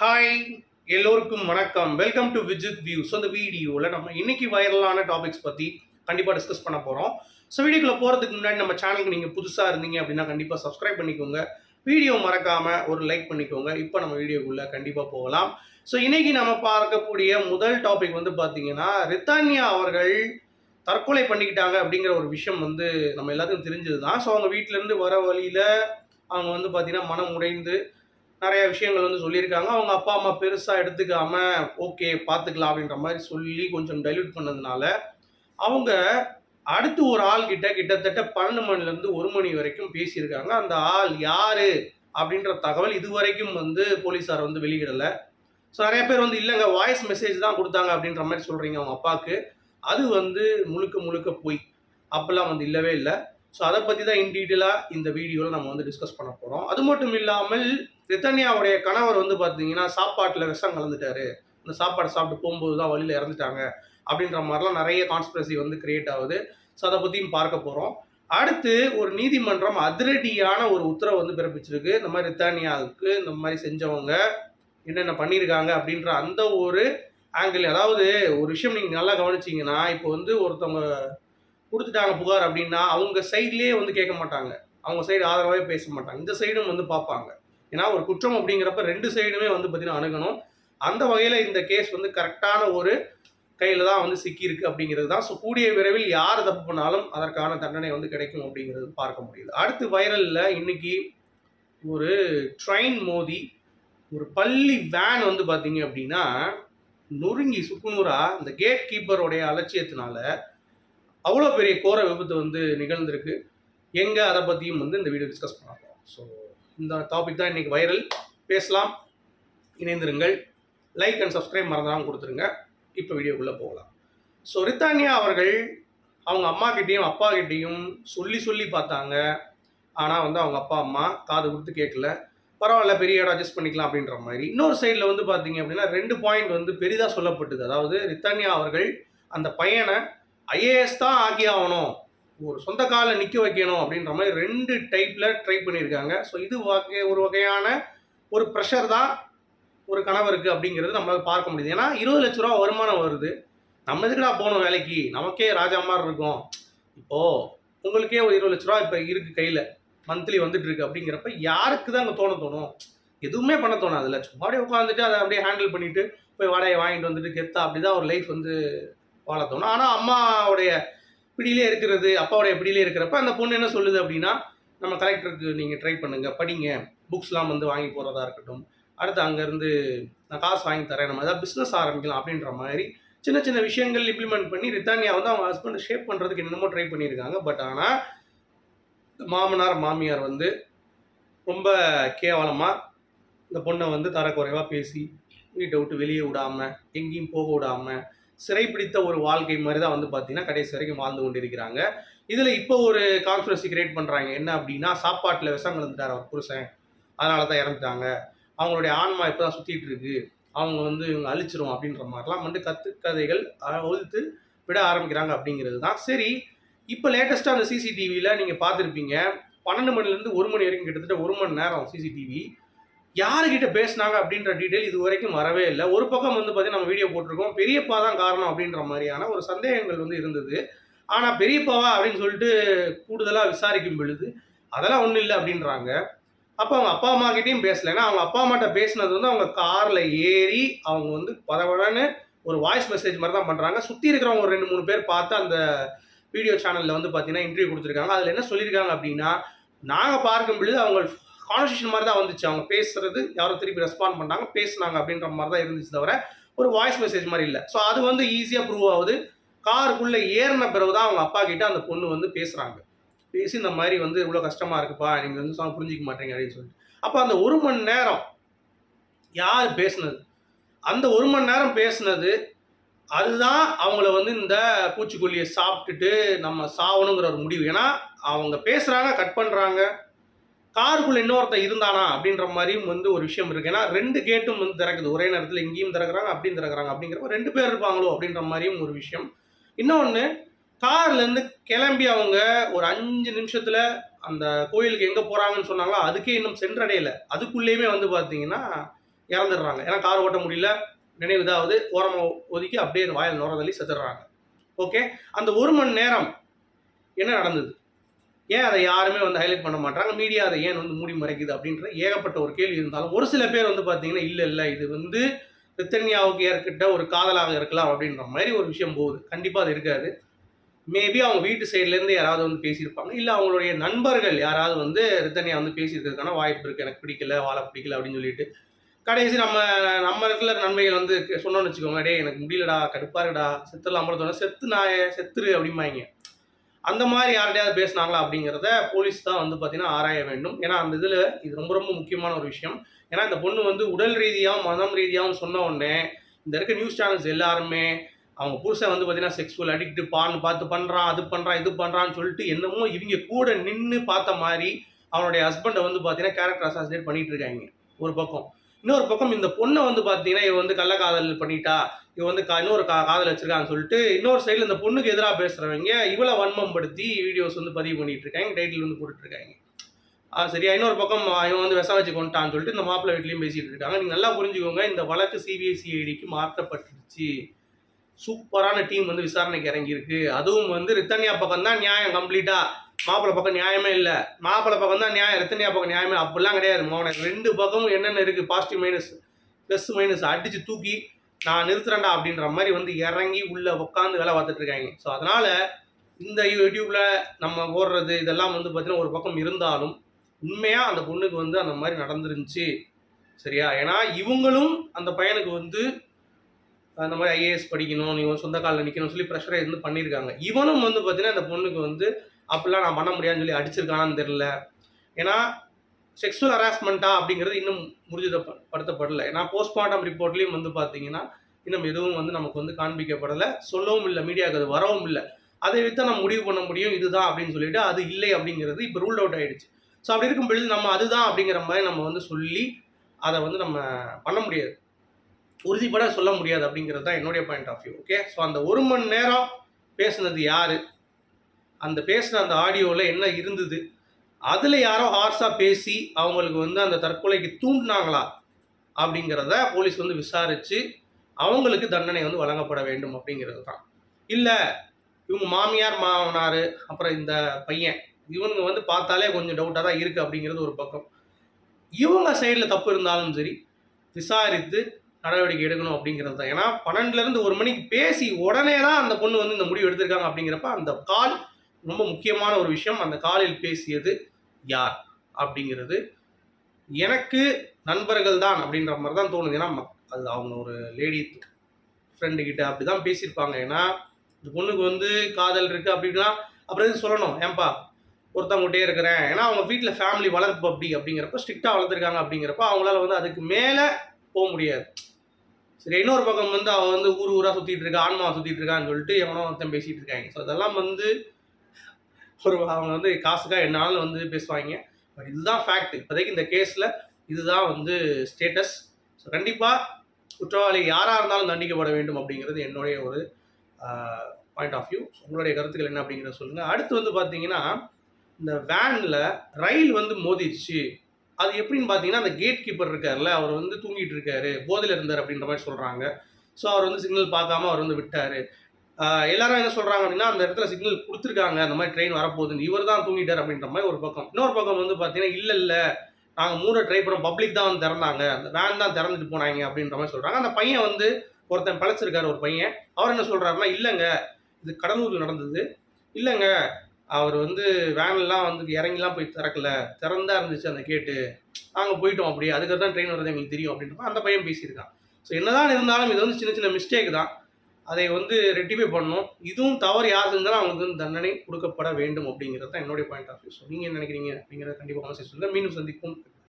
Hi எல்லோருக்கும் வணக்கம். Welcome to Vijith view so இந்த வீடியோவில் நம்ம இன்னைக்கு வைரலான டாபிக்ஸ் பற்றி கண்டிப்பாக டிஸ்கஸ் பண்ண போகிறோம் ஸோ வீடியோக்குள்ள போகிறதுக்கு முன்னாடி நம்ம சேனலுக்கு நீங்கள் புதுசாக இருந்தீங்க அப்படின்னா கண்டிப்பாக சப்ஸ்கிரைப் பண்ணிக்கோங்க. வீடியோ மறக்காமல் ஒரு லைக் பண்ணிக்கோங்க. இப்போ நம்ம வீடியோக்குள்ளே கண்டிப்பாக போகலாம். ஸோ இன்றைக்கி நம்ம பார்க்கக்கூடிய முதல் டாபிக் வந்து பார்த்தீங்கன்னா ரித்தானியா அவர்கள் தற்கொலை பண்ணிக்கிட்டாங்க அப்படிங்கிற ஒரு விஷயம் வந்து நம்ம எல்லாத்துக்கும் தெரிஞ்சது தான் ஸோ அவங்க வீட்டிலேருந்து வர வழியில் அவங்க வந்து பார்த்திங்கன்னா மனம் உடைந்து நிறைய விஷயங்கள் வந்து சொல்லியிருக்காங்க. அவங்க அப்பா அம்மா பெருசாக எடுத்துக்காம ஓகே பார்த்துக்கலாம் அப்படின்ற மாதிரி சொல்லி கொஞ்சம் டைல்யூட் பண்ணதுனால அவங்க அடுத்து ஒரு ஆள் கிட்ட கிட்டத்தட்ட பன்னெண்டு மணிலேருந்து ஒரு மணி வரைக்கும் பேசியிருக்காங்க. அந்த ஆள் யாரு? அப்படின்ற தகவல் இதுவரைக்கும் வந்து போலீஸார் வந்து வெளியிடலை. ஸோ நிறைய பேர் வந்து இல்லைங்க வாய்ஸ் மெசேஜ் தான் கொடுத்தாங்க அப்படின்ற மாதிரி சொல்கிறீங்க அவங்க அப்பாவுக்கு அது வந்து முழுக்க முழுக்க பொய். அப்பெல்லாம் வந்து இல்லவே இல்லை. ஸோ அதை பற்றி தான் இன் டீட்டெயிலாக இந்த வீடியோவில் நம்ம வந்து டிஸ்கஸ் பண்ண போகிறோம் அது மட்டும் இல்லாமல் ரித்தன்யாவுடைய கணவர் வந்து பார்த்தீங்கன்னா சாப்பாட்டில் விஷம் கலந்துட்டாரு. அந்த சாப்பாடு சாப்பிட்டு போகும்போது தான் வழியில் இறந்துட்டாங்க. அப்படின்ற மாதிரிலாம் நிறைய கான்ஸ்பிரசி வந்து கிரியேட் ஆகுது. ஸோ அதை பற்றியும் பார்க்க போகிறோம் அடுத்து ஒரு நீதிமன்றம் அதிரடியான ஒரு உத்தரவு வந்து பிறப்பிச்சிருக்கு. இந்த மாதிரி ரித்தானியாவுக்கு இந்த மாதிரி செஞ்சவங்க என்னென்ன பண்ணியிருக்காங்க அப்படின்ற அந்த ஒரு ஆங்கிள் அதாவது ஒரு விஷயம் நீங்கள் நல்லா கவனிச்சிங்கன்னா இப்போ வந்து ஒருத்தவங்க கொடுத்துட்டாங்க புகார் அப்படின்னா அவங்க சைட்லேயே வந்து கேட்க மாட்டாங்க. அவங்க சைடு ஆதரவாகவே பேச மாட்டாங்க. இந்த சைடும் வந்து பார்ப்பாங்க. ஏன்னா ஒரு குற்றம் அப்படிங்கிறப்ப ரெண்டு சைடுமே வந்து பார்த்தீங்கன்னா அணுகணும். அந்த வகையில் இந்த கேஸ் வந்து கரெக்டான ஒரு கையில் தான் வந்து சிக்கியிருக்கு அப்படிங்கிறது தான். ஸோ கூடிய விரைவில் யார் தப்பு பண்ணாலும் அதற்கான தண்டனை வந்து கிடைக்கும் அப்படிங்கிறது பார்க்க முடியுது. அடுத்து வைரலில் இன்னைக்கு ஒரு ட்ரெயின் மோதி ஒரு பள்ளி வேன் வந்து பார்த்தீங்க அப்படின்னா நொறுங்கி சுக்குநூறாக இந்த கேட் கீப்பருடைய அலட்சியத்தினால அவ்வளோ பெரிய கோர விபத்து வந்து நிகழ்ந்திருக்கு. எங்கே அதை பற்றியும் வந்து இந்த வீடியோ டிஸ்கஸ் பண்ணலாம். ஸோ இந்த டாபிக் தான் இன்றைக்கி வைரல் பேசலாம். இணைந்திருங்கள். லைக் அண்ட் சப்ஸ்கிரைப் மறந்துடாமல் கொடுத்துருங்க. இப்போ வீடியோக்குள்ளே போகலாம். ஸோ ரித்தானியா அவர்கள் அவங்க அம்மா கிட்டேயும் அப்பா கிட்டேயும் சொல்லி சொல்லி பார்த்தாங்க. ஆனால் வந்து அவங்க அப்பா அம்மா காது கொடுத்து கேட்கல. பரவாயில்ல பெரிய இடம் அட்ஜஸ்ட் பண்ணிக்கலாம் அப்படின்ற மாதிரி. இன்னொரு சைடில் வந்து பார்த்தீங்க அப்படின்னா ரெண்டு பாயிண்ட் வந்து பெரிதாக சொல்லப்பட்டது. அதாவது ரித்தானியா அவர்கள் அந்த பையனை ஐஏஎஸ் தான் ஆகி ஆகணும் ஒரு சொந்த காலில் நிற்க வைக்கணும் அப்படின்ற மாதிரி ரெண்டு டைப்பில் ட்ரை பண்ணியிருக்காங்க. ஸோ இது வகை ஒரு வகையான ஒரு ப்ரெஷர் தான் ஒரு கணவருக்கு அப்படிங்கிறது நம்மளால் பார்க்க முடியுது. ஏன்னா இருபது லட்ச ரூபா வருமானம் வருது. நம்ம எதுக்குடா போகணும் வேலைக்கு? நமக்கே ராஜா மாதிரி இருக்கும். இப்போது உங்களுக்கே ஒரு இருபது லட்ச ரூபா இப்போ இருக்குது கையில். மந்த்லி வந்துட்டு இருக்கு அப்படிங்கிறப்ப யாருக்கு தான் அங்கே தோண தோணும்? எதுவுமே பண்ண தோணாதுல்ல. சும்மா அப்படியே உட்காந்துட்டு அதை அப்படியே ஹேண்டில் பண்ணிவிட்டு போய் வாடகை வாங்கிட்டு வந்துட்டு கெத்தா அப்படி தான் ஒரு லைஃப் வந்து வாழ தோணும். ஆனால் அம்மாவுடைய பிடியிலே இருக்கிறது அப்பாவுடைய பிடியிலே இருக்கிறப்ப அந்த பொண்ணு என்ன சொல்லுது அப்படின்னா நம்ம கலெக்டருக்கு நீங்கள் ட்ரை பண்ணுங்கள் படிங்க புக்ஸ்லாம் வந்து வாங்கி போகிறதா இருக்கட்டும். அடுத்து அங்கேருந்து நான் காசு வாங்கி தரேன் நம்ம ஏதாவது பிஸ்னஸ் ஆரம்பிக்கலாம் அப்படின்ற மாதிரி சின்ன சின்ன விஷயங்கள் இம்ப்ளிமெண்ட் பண்ணி ரித்தானியா வந்து அவங்க ஹஸ்பண்ட் ஷேப் பண்ணுறதுக்கு என்னென்னமோ ட்ரை பண்ணியிருக்காங்க. பட் ஆனால் மாமனார் மாமியார் வந்து ரொம்ப கேவலமாக இந்த பொண்ணை வந்து தரக்குறைவாக பேசி வீட்டை விட்டு வெளியே விடாமல் எங்கேயும் போக விடாமல் சிறைப்பிடித்த ஒரு வாழ்க்கை மாதிரி தான் வந்து பார்த்தீங்கன்னா கடைசி வரைக்கும் வாழ்ந்து கொண்டிருக்கிறாங்க. இதில் இப்போ ஒரு கான்ஃபரன்சி கிரியேட் பண்ணுறாங்க என்ன அப்படின்னா சாப்பாட்டில் விஷம் கலந்துட்டார் அவர் புருஷன். அதனால தான் இறந்துட்டாங்க. அவங்களுடைய ஆன்மா இப்போ தான் சுற்றிட்டு இருக்கு. அவங்க வந்து இவங்க அழிச்சிரும் அப்படின்ற மாதிரிலாம் வந்து கத்து கதைகள் ஒழுத்து விட ஆரம்பிக்கிறாங்க அப்படிங்கிறது தான். சரி இப்போ லேட்டஸ்ட்டாக அந்த சிசிடிவியில் நீங்கள் பார்த்துருப்பீங்க. பன்னெண்டு மணிலேருந்து ஒரு மணி வரைக்கும் கிட்டத்தட்ட ஒரு மணி நேரம் சிசிடிவி யாருக்கிட்ட பேசுனாங்க அப்படின்ற டீட்டெயில் இது வரைக்கும் வரவே இல்லை. ஒரு பக்கம் வந்து பார்த்தீங்கன்னா நம்ம வீடியோ போட்டிருக்கோம். பெரியப்பா தான் காரணம் அப்படின்ற மாதிரியான ஒரு சந்தேகங்கள் வந்து இருந்தது. ஆனால் பெரியப்பாவா அப்படின்னு சொல்லிட்டு கூடுதலாக விசாரிக்கும் பொழுது அதெல்லாம் ஒன்றும் இல்லை அப்படின்றாங்க. அப்போ அவங்க அப்பா அம்மா கிட்டேயும் பேசல. ஏன்னா அவங்க அப்பா அம்மாட்ட பேசினது வந்து அவங்க காரில் ஏறி அவங்க வந்து பதவடன்னு ஒரு வாய்ஸ் மெசேஜ் மாதிரி தான் பண்ணுறாங்க சுற்றி இருக்கிறவங்க ஒரு ரெண்டு மூணு பேர் பார்த்து அந்த வீடியோ சேனலில் வந்து பார்த்தீங்கன்னா இன்டர்வியூ கொடுத்துருக்காங்க. அதில் என்ன சொல்லியிருக்காங்க அப்படின்னா நாங்கள் பார்க்கும் பொழுது அவங்க கான்வர்சேஷன் மாதிரி தான் வந்துச்சு. அவங்க பேசுறது யாரும் திருப்பி ரெஸ்பாண்ட் பண்ணாங்க பேசுனாங்க அப்படின்ற மாதிரி தான் இருந்துச்சு தவிர ஒரு வாய்ஸ் மெசேஜ் மாதிரி இல்லை. ஸோ அது வந்து ஈஸியாக ப்ரூவ் ஆகுது. காருக்குள்ளே ஏறின பிறகு தான் அவங்க அப்பா கிட்ட அந்த பொண்ணு வந்து பேசுகிறாங்க பேசி இந்த மாதிரி வந்து இவ்வளோ கஷ்டமாக இருக்குப்பா நீங்கள் வந்து சொன்ன புரிஞ்சிக்க மாட்டீங்க அப்படின்னு சொல்லிட்டு. அப்போ அந்த ஒரு மணி நேரம் யார் பேசுனது? அந்த ஒரு மணி நேரம் பேசுனது அதுதான் அவங்கள வந்து இந்த பூச்சிக்கொல்லியை சாப்பிட்டுட்டு நம்ம சாவணுங்கிற ஒரு முடிவு. ஏன்னா அவங்க பேசுகிறாங்க கட் பண்ணுறாங்க காருக்குள்ள இன்னொருத்தன் இருந்தானா அப்படின்ற மாதிரியும் வந்து ஒரு விஷயம் இருக்கு. ஏன்னா ரெண்டு கேட்டும் வந்து திறக்குது. ஒரே நேரத்தில் இங்கேயும் திறக்கிறாங்க அப்படியும் திறக்கிறாங்க. அப்படிங்கிறப்ப ரெண்டு பேர் இருப்பாங்களோ அப்படின்ற மாதிரியும் ஒரு விஷயம். இன்னொன்று கார்லேருந்து கிளம்பி அவங்க ஒரு அஞ்சு நிமிஷத்தில் அந்த கோயிலுக்கு எங்கே போகிறாங்கன்னு சொன்னாங்களோ அதுக்கே இன்னும் சென்றடையலை. அதுக்குள்ளேயுமே வந்து பார்த்தீங்கன்னா இறந்துடுறாங்க. ஏன்னா கார் ஓட்ட முடியல. நினைவு இதாவது ஓரமாக ஒதுக்கி அப்படியே அந்த வாயில் நுர தள்ளி செத்துடுறாங்க. ஓகே? அந்த ஒரு மணி நேரம் என்ன நடந்தது? ஏன் அதை யாருமே வந்து ஹைலைட் பண்ண மாட்டாங்க மீடியா அதை ஏன் வந்து மூடி மறைக்குது அப்படின்ற ஏகப்பட்ட ஒரு கேள்வி இருந்தாலும் ஒரு சில பேர் வந்து பார்த்தீங்கன்னா இல்லை இல்லை இது வந்து ரித்தன்யாவுக்கு ஏற்கிட்ட ஒரு காதலாக இருக்கலாம் அப்படின்ற மாதிரி ஒரு விஷயம் போகுது. கண்டிப்பாக அது இருக்காது. மேபி அவங்க வீட்டு சைட்லேருந்து யாராவது வந்து பேசியிருப்பாங்க. இல்லை அவங்களுடைய நண்பர்கள் யாராவது வந்து ரித்தன்யா வந்து பேசியிருக்கிறதுக்கான வாய்ப்பு இருக்குது எனக்கு பிடிக்கல வாழ பிடிக்கல அப்படின்னு சொல்லிட்டு. கடைசி நம்ம நம்ம இருக்கிற நன்மைகள் வந்து சொன்னோன்னு வச்சுக்கோங்க டேய் எனக்கு முடியலடா கடுப்பாருடா செத்துலாம் அமர்த்தோட செத்து நாய செத்துரு அப்படிம்பாங்க. அந்த மாதிரி யார்கிட்டயாவது பேசினாங்களா அப்படிங்கிறத போலீஸ் தான் வந்து பார்த்தீங்கன்னா ஆராய வேண்டும். ஏன்னா அந்த இதில் இது ரொம்ப ரொம்ப முக்கியமான ஒரு விஷயம். ஏன்னா இந்த பொண்ணு வந்து உடல் ரீதியாகவும் மனம் ரீதியாகவும் சொன்ன உடனே இந்த இருக்க நியூஸ் சேனல்ஸ் எல்லாருமே அவங்க புருஷன் வந்து பார்த்தீங்கன்னா செக்ஸுவல் அடிக்ட் பான் பார்த்து பண்ணுறான் அது பண்ணுறான் இது பண்ணுறான்னு சொல்லிட்டு என்னமோ இவங்க கூட நின்று பார்த்த மாதிரி அவனுடைய ஹஸ்பண்டை வந்து பார்த்தீங்கன்னா கேரக்டர் அசாசினேட் பண்ணிகிட்டு இருக்காங்க. ஒரு பக்கம். இன்னொரு பக்கம் இந்த பொண்ணை வந்து பார்த்தீங்கன்னா இவ வந்து கள்ளக்காதல் பண்ணிட்டா இவ வந்து கா இன்னொரு கா காதல் வச்சிருக்கான்னு சொல்லிட்டு இன்னொரு சைடில் இந்த பொண்ணுக்கு எதிராக பேசுகிறவங்க இவளை வன்மம்படுத்தி வீடியோஸ் வந்து பதிவு பண்ணிட்டு இருக்காங்க டைட்டில் வந்து போட்டுட்ருக்காங்க ஆ சரியா? இன்னொரு பக்கம் இவன் வந்து விஷம் வச்சு கொண்டான்னு சொல்லிட்டு இந்த மாப்பிள்ளை வீட்லேயும் பேசிகிட்டு இருக்காங்க. நீங்கள் நல்லா புரிஞ்சுக்கோங்க இந்த வழக்கு சிபிஎஸ்சிஐடிக்கு மாற்றப்பட்டுருச்சு. சூப்பரான டீம் வந்து விசாரணைக்கு இறங்கியிருக்கு. அதுவும் வந்து ரித்தன்யா பக்கம் தான் நியாயம் கம்ப்ளீட்டாக மாப்பிள்ளை பக்கம் நியாயமே இல்லை. மாப்பிள்ளை பக்கம் தான் நியாயம் ரத்தனியா பக்கம் நியாயமே அப்படிலாம் கிடையாது மோகன். ரெண்டு பக்கமும் என்னென்ன இருக்குது பாசிட்டிவ் மைனஸ் ப்ளஸ் மைனஸ் அடித்து தூக்கி நான் நிறுத்துறேன்டா அப்படின்ற மாதிரி வந்து இறங்கி உள்ளே உட்காந்து வேலை பார்த்துட்டு இருக்காங்க. ஸோ அதனால் இந்த யூடியூப்பில் நம்ம ஓடுறது இதெல்லாம் வந்து பார்த்தீங்கன்னா ஒரு பக்கம் இருந்தாலும் உண்மையாக அந்த பொண்ணுக்கு வந்து அந்த மாதிரி நடந்துருந்துச்சு. சரியா? ஏன்னா இவங்களும் அந்த பையனுக்கு வந்து அந்த மாதிரி ஐஏஎஸ் படிக்கணும் நீ சொந்த காலில் நிற்கணும் சொல்லி ப்ரெஷரை இருந்து பண்ணியிருக்காங்க இவனும் வந்து பார்த்தீங்கன்னா அந்த பொண்ணுக்கு வந்து அப்படிலாம் நான் பண்ண முடியாதுன்னு சொல்லி அடிச்சிருக்கானான்னு தெரில ஏன்னா செக்ஸுவல் ஹராஸ்மெண்ட்டா அப்படிங்கிறது இன்னும் முறிஜிதப்படுத்தப்படலை ஏன்னா போஸ்ட்மார்ட்டம் ரிப்போர்ட்லேயும் வந்து பார்த்தீங்கன்னா இன்னும் எதுவும் வந்து நமக்கு வந்து காண்பிக்கப்படலை. சொல்லவும் இல்லை மீடியாவுக்கு அது வரவும் இல்லை. அதை வைத்து நம்ம முடிவு பண்ண முடியும் இதுதான் அப்படின்னு சொல்லிட்டு அது இல்லை அப்படிங்கிறது இப்போ ரூல் அவுட் ஆகிடுச்சு ஸோ அப்படி இருக்கும் பொழுது நம்ம அதுதான் அப்படிங்கிற மாதிரி நம்ம வந்து சொல்லி அதை வந்து நம்ம பண்ண முடியாது. உறுதிப்பட சொல்ல முடியாது அப்படிங்கிறது தான் என்னுடைய point of view okay so அந்த ஒரு மணி நேரம் பேசுனது யார்? அந்த பேசின அந்த ஆடியோவில் என்ன இருந்தது? அதில் யாரோ ஹார்ஸாக பேசி அவங்களுக்கு வந்து அந்த தற்கொலைக்கு தூண்டினாங்களா? அப்படிங்கிறத போலீஸ் வந்து விசாரித்து அவங்களுக்கு தண்டனை வந்து வழங்கப்பட வேண்டும் அப்படிங்கிறது தான். இல்லை இவங்க மாமியார் மாமனார் அப்புறம் இந்த பையன் இவங்க வந்து பார்த்தாலே கொஞ்சம் டவுட்டாக தான் இருக்குது அப்படிங்கிறது ஒரு பக்கம். இவங்க சைடில் தப்பு இருந்தாலும் சரி விசாரித்து நடவடிக்கை எடுக்கணும் அப்படிங்கிறது தான். ஏன்னா பன்னெண்டுலேருந்து ஒரு மணிக்கு பேசி உடனே தான் அந்த பொண்ணு வந்து இந்த முடிவு எடுத்திருக்காங்க அப்படிங்கிறப்ப அந்த கால் ரொம்ப முக்கியமான ஒரு விஷயம். அந்த காலில் பேசியது யார் அப்படிங்கிறது எனக்கு நண்பர்கள் தான் அப்படின்ற மாதிரி தான் தோணுது. ஏன்னா மக்- அது அவங்க ஒரு லேடி ஃப்ரெண்டு கிட்ட அப்படி தான் பேசியிருப்பாங்க. ஏன்னா இந்த பொண்ணுக்கு வந்து காதல் இருக்குது அப்படின்னா அப்புறம் சொல்லணும்? ஏன்பா ஒருத்தவங்ககிட்டே இருக்கிறேன். ஏன்னா அவங்க வீட்டில் ஃபேமிலி வளர்ப்பு அப்படி அப்படிங்கிறப்ப ஸ்ட்ரிக்டாக வளர்த்துருக்காங்க அப்படிங்கிறப்ப அவங்களால வந்து அதுக்கு மேலே போக முடியாது. சரி இன்னொரு பக்கம் வந்து அவள் வந்து ஊர் ஊராக சுற்றிட்டு இருக்கா ஆன்மாவை சுற்றிட்டு இருக்கான்னு சொல்லிட்டு எவனோ ஒருத்தன் பேசிகிட்டு இருக்காங்க. ஸோ அதெல்லாம் வந்து ஒரு அவங்க வந்து காசுக்காக என்னாலும் வந்து பேசுவாங்க. பட் இதுதான் ஃபேக்ட் இப்போதைக்கு இந்த கேஸில் இதுதான் வந்து ஸ்டேட்டஸ் ஸோ கண்டிப்பாக குற்றவாளி யாராக இருந்தாலும் தண்டிக்கப்பட வேண்டும் அப்படிங்கிறது என்னுடைய ஒரு பாயிண்ட் ஆஃப் வியூ உங்களுடைய கருத்துக்கள் என்ன அப்படிங்கிறத சொல்லுங்கள் அடுத்து வந்து பார்த்தீங்கன்னா இந்த வேனில் ரயில் வந்து மோதிடுச்சு அது எப்படின்னு பார்த்தீங்கன்னா அந்த கேட் கீப்பர் இருக்கார்ல அவர் வந்து தூங்கிட்டு இருக்காரு. போதையில் இருந்தார் அப்படின்ற மாதிரி சொல்கிறாங்க ஸோ அவர் வந்து சிக்னல் பார்க்காம அவர் வந்து விட்டார். எல்லாரும் என்ன சொல்கிறாங்க அப்படின்னா அந்த இடத்துல சிக்னல் கொடுத்துருக்காங்க. அந்த மாதிரி ட்ரெயின் வரப்போகுதுன்னு. இவர் தான் தூங்கிட்டார் அப்படின்ற மாதிரி ஒரு பக்கம். இன்னொரு பக்கம் வந்து பார்த்தீங்கன்னா இல்லை இல்லை. நாங்கள் மூட ட்ரை பண்ணோம் பப்ளிக் தான் வந்து திறந்தாங்க. அந்த வேன் தான் திறந்துட்டு போனாங்க. அப்படின்ற மாதிரி சொல்கிறாங்க அந்த பையன் வந்து ஒருத்தன் பழச்சிருக்காரு ஒரு பையன். அவர் என்ன சொல்கிறாருன்னா இல்லைங்க. இது கடலூரில் நடந்தது. இல்லைங்க. அவர் வந்து வேன்லாம் வந்து இறங்கிலாம் போய் திறக்கல. திறந்தா இருந்துச்சு அந்த கேட்டு நாங்கள் போயிட்டோம் அப்படியே அதுக்கு தான் ட்ரெயின் வருது எங்களுக்கு தெரியும் அப்படின்றப்ப அந்த பையன் பேசியிருக்கான். ஸோ என்னதான் இருந்தாலும் இது வந்து சின்ன சின்ன மிஸ்டேக் தான். அதை வந்து ரெட்டிஃபை பண்ணணும். இதுவும் தவறு யார் செஞ்சாலும் அவங்களுக்கு வந்து தண்டனை கொடுக்கப்பட வேண்டும் அப்படிங்கிறது தான் என்னுடைய பாயிண்ட் ஆஃப் வியூ ஸோ நீங்கள் என்ன நினைக்கிறீங்க அப்படிங்கிறத கண்டிப்பாக சொல்லுங்கள் மீண்டும் சந்திப்போம்.